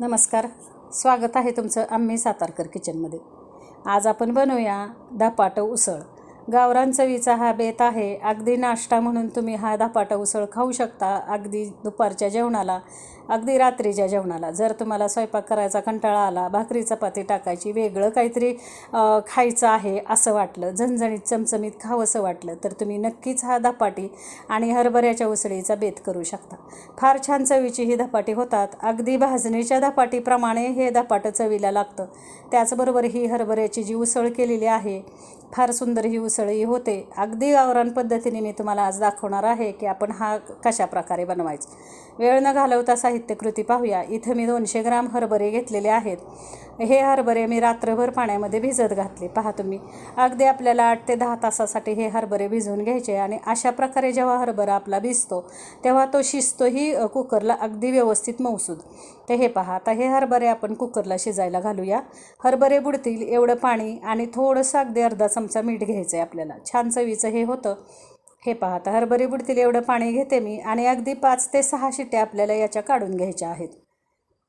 नमस्कार. स्वागत आहे तुमचं आम्ही सातारकर किचनमध्ये. आज आपण बनवूया धपाटं उसळ. गावरान चवीचा हा बेत आहे. अगदी नाश्ता म्हणून तुम्ही हा धपाटा उसळ खाऊ शकता. अगदी दुपारच्या जेवणाला अगदी रात्रीच्या जेवणाला. जर तुम्हाला स्वयंपाक करायचा कंटाळा आला भाकरी चपाती टाकायची वेगळं काहीतरी खायचं आहे असं वाटलं झणझणीत चमचमीत खावंसं वाटलं तर तुम्ही नक्कीच हा धपाटी आणि हरभऱ्याच्या उसळीचा बेत करू शकता. फार छान चवीची ही धपाटी होतात. अगदी भाजणीच्या धपाटीप्रमाणे हे धपाटं चवीला लागतं. त्याचबरोबर ही हरभऱ्याची जी उसळ केलेली आहे फार सुंदर ही उसळ होते. अगदी गावरान पद्धतीने मी तुम्हाला आज दाखवणार आहे की आपण हा कशा प्रकारे बनवायचा. वेळ न घालवता साहित्यकृती पाहूया. इथं मी दोनशे ग्राम हरभरे घेतलेले आहेत. हे हरभरे मी रात्रभर पाण्यामध्ये भिजत घातले. पहा तुम्ही. अगदी आपल्याला आठ ते दहा तासासाठी हे हरभरे भिजवून घ्यायचे आणि अशा प्रकारे जेव्हा हरभरा आपला भिजतो तेव्हा तो शिजतोही कुकरला अगदी व्यवस्थित मौसूद तर हे पहा आता हे हरभरे आपण कुकरला शिजायला घालूया. हरभरे बुडतील एवढं पाणी आणि थोडंसं अगदी अर्धा चमचा मीठ घ्यायचं आहे आपल्याला. छान चवीचं हे होतं. हे पहा आता हरभरे बुडतील एवढं पाणी घेते मी आणि अगदी पाच ते सहा शिट्ट्या आपल्याला याच्या काढून घ्यायच्या आहेत.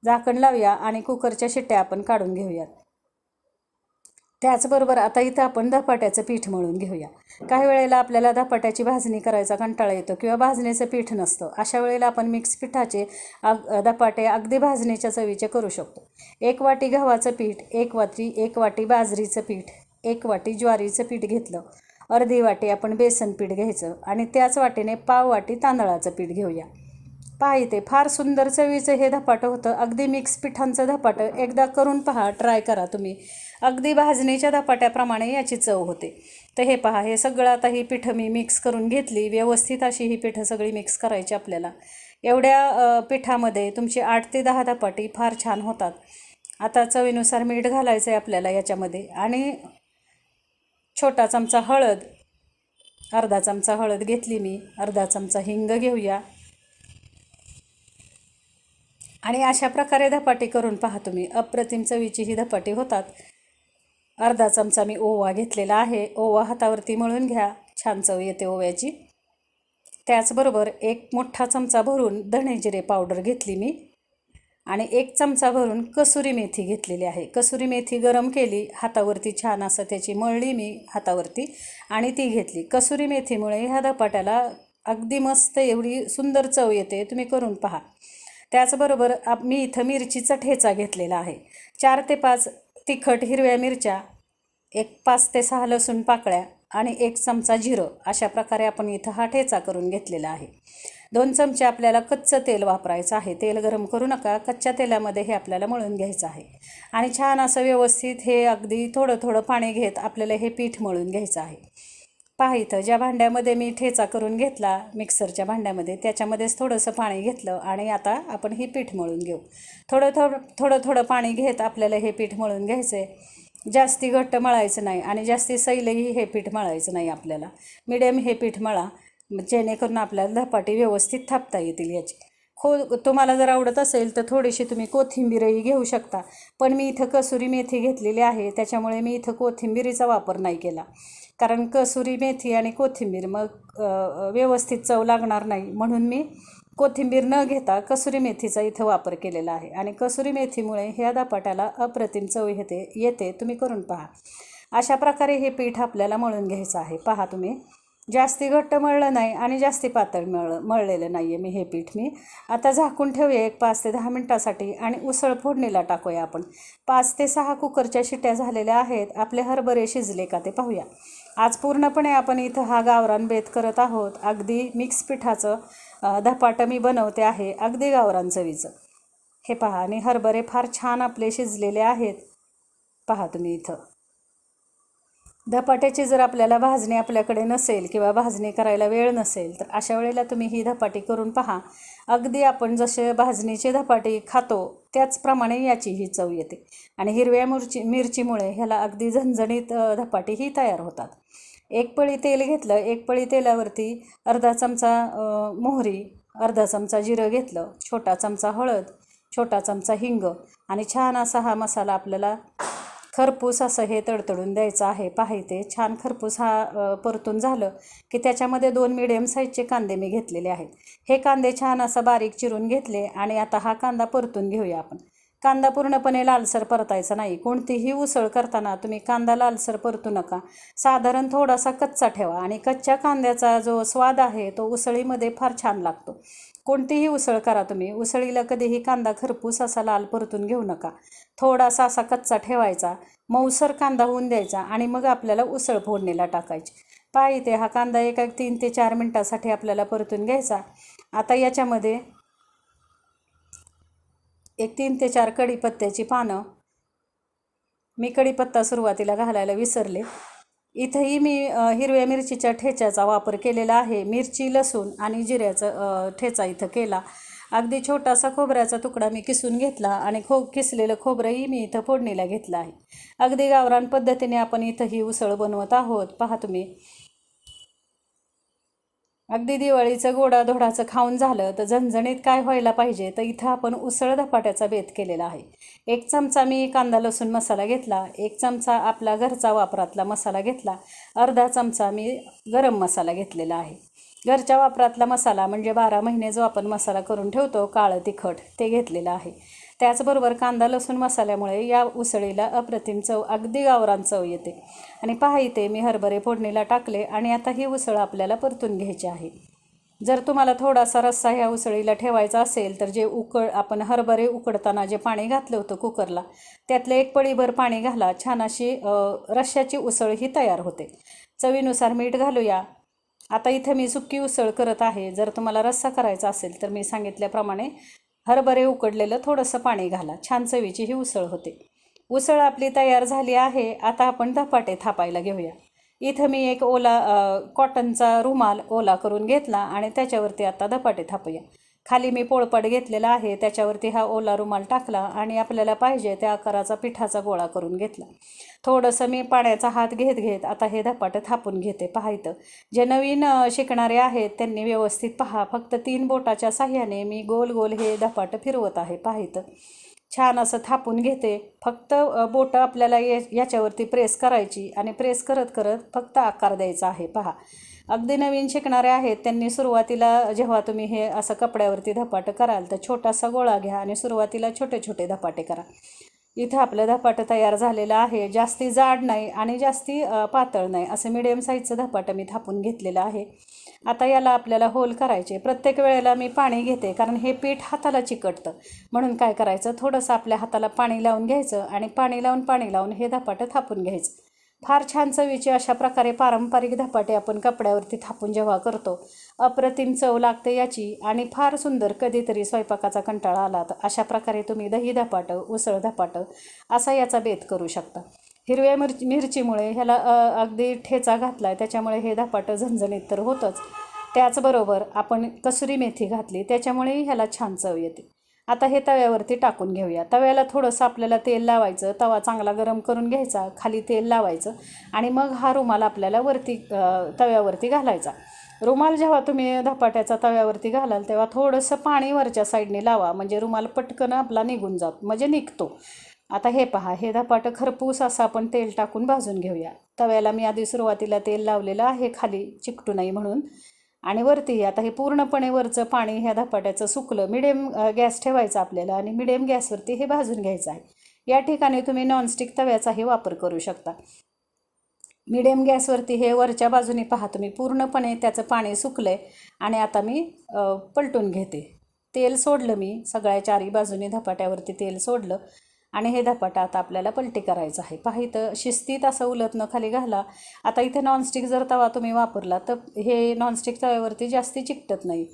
झाकण लावूया आणि कुकरच्या शिट्ट्या आपण काढून घेऊयात. त्याचबरोबर आता इथं आपण धपाट्याचं पीठ मळून घेऊया. काही वेळेला आपल्याला धपाट्याची भाजणी करायचा कंटाळा येतो किंवा भाजणीचं पीठ नसतं. अशा वेळेला आपण मिक्स पिठाचे अग धपाटे अगदी भाजणीच्या चवीचे करू शकतो. एक वाटी गव्हाचं पीठ एक वाटी एक वाटी बाजरीचं पीठ एक वाटी ज्वारीचं पीठ घेतलं. अर्धी वाटी आपण बेसन पीठ घ्यायचं आणि त्याच वाटीने पाव वाटी तांदळाचं पीठ घेऊया. पहा इथे फार सुंदर चवीचं हे धपाटं होतं. अगदी मिक्स पिठांचं धपाटं. एकदा करून पहा ट्राय करा तुम्ही. अगदी भाजणीच्या धपाट्याप्रमाणे याची चव होते. तर हे पहा हे सगळं आता ही पिठं मी मिक्स करून घेतली. व्यवस्थित अशी ही पिठं सगळी मिक्स करायची आपल्याला. एवढ्या पिठामध्ये तुमची आठ ते दहा धपाटी फार छान होतात. आता चवीनुसार मीठ घालायचं आहे आपल्याला याच्यामध्ये. आणि छोटा चमचा हळद अर्धा चमचा हळद घेतली मी. अर्धा चमचा हिंग घेऊया. आणि अशा प्रकारे धपाटी करून पहा तुम्ही. अप्रतिम चवीची ही धपाटी होतात. अर्धा चमचा मी ओवा घेतलेला आहे. ओवा हातावरती मळून घ्या. छान चव येते ओव्याची. त्याचबरोबर एक मोठा चमचा भरून धणेजिरे पावडर घेतली मी. आणि एक चमचा भरून कसुरी मेथी घेतलेली आहे. कसुरी मेथी गरम केली. हातावरती छान असं त्याची मळली मी हातावरती आणि ती घेतली. कसुरी मेथीमुळे ह्या धपाट्याला अगदी मस्त एवढी सुंदर चव येते. तुम्ही करून पहा. त्याचबरोबर आप मी इथं मिरचीचा ठेचा घेतलेला आहे. चार ते पाच तिखट हिरव्या मिरच्या एक पाच ते सहा लसूण पाकळ्या आणि एक चमचा जिरं अशा प्रकारे आपण इथं हा ठेचा करून घेतलेला आहे. दोन चमचे आपल्याला कच्चं तेल वापरायचं आहे. तेल गरम करू नका. कच्च्या तेलामध्ये हे आपल्याला मळून घ्यायचं आहे. आणि छान असं व्यवस्थित हे अगदी थोडं थोडं पाणी घेत आपल्याला हे पीठ मळून घ्यायचं आहे. पहा इथं ज्या भांड्यामध्ये मी ठेचा करून घेतला मिक्सरच्या भांड्यामध्ये त्याच्यामध्येच थोडंसं पाणी घेतलं आणि आता आपण हे पीठ मळून घेऊ. थोडं थोडं थोडं थोडं पाणी घेत आपल्याला हे पीठ मळून घ्यायचं आहे जास्ती घट्ट मळायचं नाही आणि जास्ती सैलही हे पीठ मळायचं नाही आपल्याला. मिडियम हे पीठ मळा जेणेकरून आपल्याला धपाटी व्यवस्थित थापता येतील याची. खो तुम्हाला जर आवडत असेल तर थोडीशी तुम्ही कोथिंबीरही घेऊ शकता. पण मी इथं कसुरी मेथी घेतलेली आहे त्याच्यामुळे मी इथं कोथिंबीरीचा वापर नाही केला. कारण कसुरी मेथी आणि कोथिंबीर मग व्यवस्थित चव लागणार नाही. म्हणून मी कोथिंबीर न घेता कसुरी मेथीचा इथं वापर केलेला आहे. आणि कसुरी मेथीमुळे ह्या धपाट्याला अप्रतिम चव येते येते. तुम्ही करून पहा. अशा प्रकारे हे पीठ आपल्याला मळून घ्यायचं आहे. पहा तुम्ही. जास्ती घट्ट मळलं नाही आणि जास्ती पातळ मळ मळलेलं नाही आहे मी हे पीठ मी. आता झाकून ठेवूया एक पाच ते दहा मिनटासाठी आणि उसळ फोडणीला टाकूया आपण. पाच ते सहा कुकरच्या शिट्या झालेल्या आहेत. आपले हरभरे शिजले का ते पाहूया. आज पूर्णपणे आपण इथं हा गावरान बेत करत आहोत. अगदी मिक्स पिठाचं धपाटं मी बनवते आहे अगदी गावरान चवीचं. हे पहा आणि हरभरे फार छान आपले शिजलेले आहेत. पहा तुम्ही इथं. धपाट्याची जर आपल्याला भाजणी आपल्याकडे नसेल किंवा भाजणी करायला वेळ नसेल तर अशा वेळेला तुम्ही ही धपाटी करून पहा. अगदी आपण जसे भाजणीची धपाटी खातो त्याचप्रमाणे याची ही चव येते. आणि हिरव्या मिरची मिरचीमुळे ह्याला अगदी झणझणीत धपाटीही तयार होतात. एक पळी तेल घेतलं एक पळी तेलावरती अर्धा चमचा मोहरी अर्धा चमचा जिरं घेतलं छोटा चमचा हळद छोटा चमचा हिंग आणि छान असा हा मसाला आपल्याला खरपूस असं हे तडतडून द्यायचं आहे. पाहिते छान खरपूस हा परतून झालं की त्याच्यामध्ये दोन मिडियम साईजचे कांदे मी घेतलेले आहेत. हे कांदे छान असं बारीक चिरून घेतले आणि आता हा कांदा परतून घेऊया आपण. कांदा पूर्णपणे लालसर परतायचा नाही. कोणतीही उसळ करताना तुम्ही कांदा लालसर परतू नका. साधारण थोडासा कच्चा ठेवा आणि कच्च्या कांद्याचा जो स्वाद आहे तो उसळीमध्ये फार छान लागतो. कोणतीही उसळ करा तुम्ही. उसळीला कधीही कांदा खरपूस असा लाल परतून घेऊ नका. थोडासा असा कच्चा ठेवायचा मऊसर कांदा होऊन द्यायचा आणि मग आपल्याला उसळ फोडणीला टाकायची. पहा इथे हा कांदा एका तीन ते चार मिनटासाठी आपल्याला परतून घ्यायचा. आता याच्यामध्ये एक तीन ते चार कढीपत्त्याची पानं मी कढीपत्ता सुरुवातीला घालायला विसरले. इथंही मी हिरव्या मिरचीच्या ठेच्याचा वापर केलेला आहे. मिरची लसूण आणि जिऱ्याचा ठेचा इथं केला. अगदी छोटासा खोबऱ्याचा तुकडा मी किसून घेतला आणि खो किसलेलं खोबरंही मी इथं फोडणीला घेतलं आहे. अगदी गावरान पद्धतीने आपण इथं ही उसळ बनवत आहोत. पहा तुम्ही. अगदी दिवाळीचं गोडाधोडाचं खाऊन झालं तर झणझणीत काय व्हायला पाहिजे? तर इथं आपण उसळ धपाट्याचा बेत केलेला आहे. एक चमचा मी कांदा लसूण मसाला घेतला. एक चमचा आपला घरचा वापरातला मसाला घेतला. अर्धा चमचा मी गरम मसाला घेतलेला आहे. घरच्या वापरातला मसाला म्हणजे बारा महिने जो आपण मसाला करून ठेवतो काळं तिखट ते घेतलेलं आहे. त्याचबरोबर कांदा लसूण मसाल्यामुळे या उसळीला अप्रतिम चव अगदी गावरान चव येते. आणि पहा इथे मी हरभरे फोडणीला टाकले आणि आता ही उसळ आपल्याला परतून घ्यायची आहे. जर तुम्हाला थोडासा रस्सा ह्या उसळीला ठेवायचा असेल तर जे उकळ आपण हरभरे उकडताना जे पाणी घातलं होतं कुकरला त्यातलं एक पळीभर पाणी घाला. छान अशी रश्श्याची उसळ ही तयार होते. चवीनुसार मीठ घालूया. आता इथं मी सुक्की उसळ करत आहे. जर तुम्हाला रस्सा करायचा असेल तर मी सांगितल्याप्रमाणे हरभरे उकडलेलं थोडंसं पाणी घाला. छान चवीची ही उसळ होते. उसळ आपली तयार झाली आहे. आता आपण धपाटे थापायला घेऊया. इथं मी एक ओला कॉटनचा रुमाल ओला करून घेतला आणि त्याच्यावरती आता धपाटे थापूया. खाली मी पोळपाट घेतलेला आहे त्याच्यावरती हा ओला रुमाल टाकला आणि आपल्याला पाहिजे त्या आकाराचा पिठाचा गोळा करून घेतला. थोडंसं मी पाण्याचा हात घेत घेत आता हे धपाटं थापून घेते पाहायचं जे नवीन शिकणारे आहेत त्यांनी व्यवस्थित पहा फक्त तीन बोटाच्या साह्याने मी गोल गोल हे धपाटं फिरवत आहे पाहायचं छान असं थापून घेते. फक्त बोटं आपल्याला याच्यावरती प्रेस करायची आणि प्रेस करत करत फक्त आकार द्यायचा आहे पहा. अगदी नवीन शिकणारे आहेत त्यांनी सुरुवातीला जेव्हा तुम्ही हे असं कपड्यावरती धपाटं कराल तर छोटासा गोळा घ्या आणि सुरुवातीला छोटे छोटे धपाटे करा. इथं आपलं धपाटं तयार झालेलं आहे. जास्ती जाड नाही आणि जास्ती पातळ नाही. असं मिडियम साईजचं धपाटं मी थापून घेतलेलं आहे. आता याला आपल्याला होल करायचे. प्रत्येक वेळेला मी पाणी घेते कारण हे पीठ हाताला चिकटतं. म्हणून काय करायचं? थोडंसं आपल्या हाताला पाणी लावून घ्यायचं आणि पाणी लावून पाणी लावून हे धपाटं थापून घ्यायचं. फार छान चवीची अशा प्रकारे पारंपरिक धपाटे आपण कपड्यावरती थापून जेव्हा करतो अप्रतिम चव लागते याची आणि फार सुंदर कधीतरी स्वयंपाकाचा कंटाळा आला तर अशा प्रकारे तुम्ही दही धपाटं उसळ धपाटं असा याचा बेत करू शकता. हिरव्या मिरची मिरचीमुळे ह्याला अगदी ठेचा घातला आहे त्याच्यामुळे हे धपाटं झणझणीत तर होतंच. त्याचबरोबर आपण कसुरी मेथी घातली त्याच्यामुळेही ह्याला छान चव येते. आता हे तव्यावरती टाकून घेऊया. तव्याला थोडंसं आपल्याला तेल लावायचं. तवा चांगला गरम करून घ्यायचा. खाली तेल लावायचं. आणि मग हा रुमाल आपल्याला वरती तव्यावरती घालायचा. रुमाल जेव्हा तुम्ही धपाट्याचा तव्यावरती घालाल तेव्हा थोडंसं पाणी वरच्या साईडने लावा. म्हणजे रुमाल पटकन आपला निघून जात. म्हणजे निघतो. आता हे पहा. हे धपाटं खरपूस असं आपण तेल टाकून भाजून घेऊया. तव्याला मी आधी सुरुवातीला तेल लावलेलं आहे खाली चिकटू नाही म्हणून. आणि वरती आता हे पूर्णपणे वरचं पाणी ह्या धपाट्याचं सुकलं. मिडियम गॅस ठेवायचा आपल्याला आणि मिडियम गॅसवरती हे भाजून घ्यायचं आहे. या ठिकाणी तुम्ही नॉनस्टिक तव्याचाही वापर करू शकता. मिडियम गॅसवरती हे वरच्या बाजूने पहा तुम्ही पूर्णपणे त्याचं पाणी सुकलं आहे आणि आता मी पलटून घेते. तेल सोडलं मी सगळ्या चारी बाजूने धपाट्यावरती तेल सोडलं. आणि हे धपाटा आता आपल्याला पलटी करायचं आहे. पहा इथं शिस्तीत असं उलटणं खाली घाला. आता इथे नॉनस्टिक जर तवा तुम्ही वापरला तर हे नॉनस्टिक तव्यावरती जास्ती चिकटत नाही.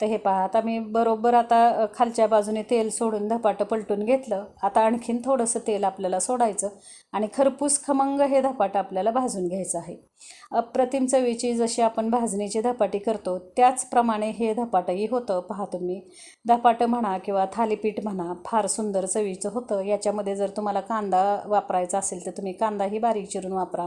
तर हे पहा आता मी बरोबर आता खालच्या बाजूने तेल सोडून धपाटं पलटून घेतलं. आता आणखीन थोडंसं तेल आपल्याला सोडायचं आणि खरपूस खमंग हे धपाटं आपल्याला भाजून घ्यायचं आहे. अप्रतिम चवीची जशी आपण भाजणीची धपाटी करतो त्याचप्रमाणे हे धपाटंही होतं. पहा तुम्ही. धपाटं म्हणा किंवा थालीपीठ म्हणा फार सुंदर चवीचं होतं. याच्यामध्ये जर तुम्हाला कांदा वापरायचा असेल तर तुम्ही कांदाही बारीक चिरून वापरा.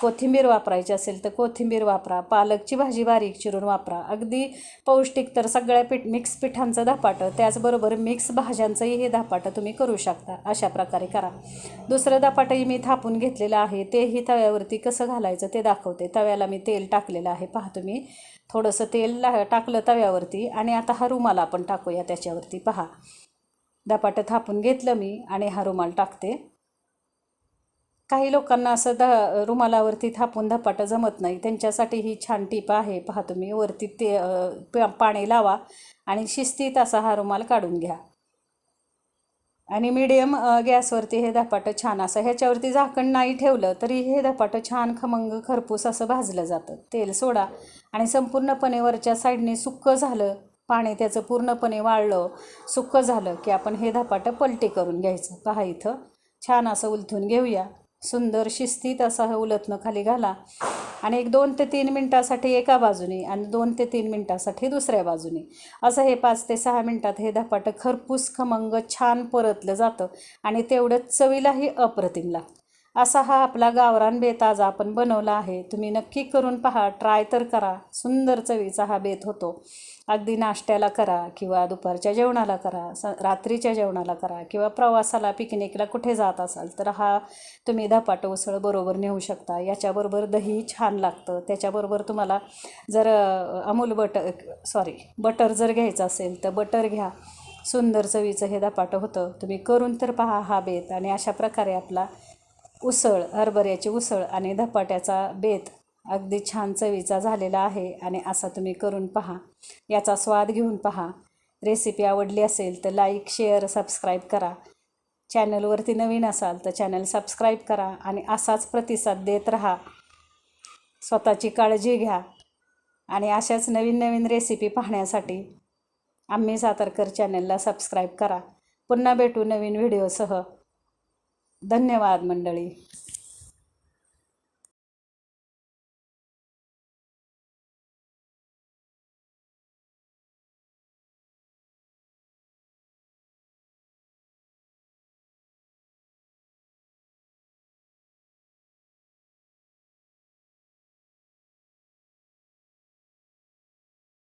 कोथिंबीर वापरायची असेल तर कोथिंबीर वापरा. पालकची भाजी बारीक चिरून वापरा. अगदी पौष्टिक तर सगळ्या पीठ मिक्स पिठांचं धपाटं त्याचबरोबर मिक्स भाज्यांचंही हे धपाटं तुम्ही करू शकता. अशा प्रकारे करा. दुसरं धपाटंही मी थापून घेतलेलं आहे. तेही तव्यावरती कसं घालायचं ते दाखवते. तव्याला मी तेल टाकलेलं आहे. पहा तुम्ही. थोडंसं तेल ला टाकलं तव्यावरती आणि आता हा रुमाल आपण टाकूया त्याच्यावरती. पहा. धपाटं थापून घेतलं मी आणि हा रुमाल टाकते. काही लोकांना असं द रुमालावरती थापून धपाटं जमत नाही. त्यांच्यासाठी ही छान टीप आहे. पहा तुम्ही. वरती ते प- पाणी लावा आणि शिस्तीत असा हा रुमाल काढून घ्या. आणि मीडियम गॅसवरती हे धपाटं छान असं ह्याच्यावरती झाकण नाही ठेवलं तरी हे धपाटं छान खमंग खरपूस असं भाजलं जातं. तेल सोडा. आणि संपूर्णपणे वरच्या साईडने सुक्कं झालं पाणी त्याचं पूर्णपणे वाळलं सुक्कं झालं की आपण हे धपाटं पलटी करून घ्यायचं. पहा इथं. छान असं उलथून घेऊया. सुंदर शिस्तीत असं हे उलथनं खाली घाला. आणि एक दोन ते तीन मिनटासाठी एका बाजूने आणि दोन ते तीन मिनटासाठी दुसऱ्या बाजूने. असं हे पाच ते सहा मिनटात हे धपाटं खरपूस खमंग छान परतलं जातं आणि तेवढंच चवीलाही अप्रतिम लागतं असा हा आपला गावरान बेत आज आपण बनवला आहे. तुम्ही नक्की करून पहा ट्राय तर करा. सुंदर चवीचा हा बेत होतो. अगदी नाश्त्याला करा किंवा दुपारच्या जेवणाला करा स रात्रीच्या जेवणाला करा किंवा प्रवासाला पिकनिकला कुठे जात असाल तर हा तुम्ही धपाटं उसळ बरोबर नेऊ शकता. याच्याबरोबर दही छान लागतं. त्याच्याबरोबर तुम्हाला जर अमूल बटर सॉरी बटर जर घ्यायचं असेल तर बटर घ्या. सुंदर चवीचं हे धपाटं होतं. तुम्ही करून तर पहा हा बेत आणि अशा प्रकारे आपला उसळ हरभऱ्याची उसळ आणि धपाट्याचा बेत अगदी छान चवीचा झालेला आहे आणि असा तुम्ही करून पहा. याचा स्वाद घेऊन पहा. रेसिपी आवडली असेल तर लाईक शेअर सबस्क्राईब करा. चॅनलवरती नवीन असाल तर चॅनल सबस्क्राईब करा आणि असाच प्रतिसाद देत राहा. स्वतःची काळजी घ्या. आणि अशाच नवीन नवीन रेसिपी पाहण्यासाठी आम्ही सातारकर चॅनलला सबस्क्राईब करा. पुन्हा भेटू नवीन व्हिडिओसह. धन्यवाद मंडळी.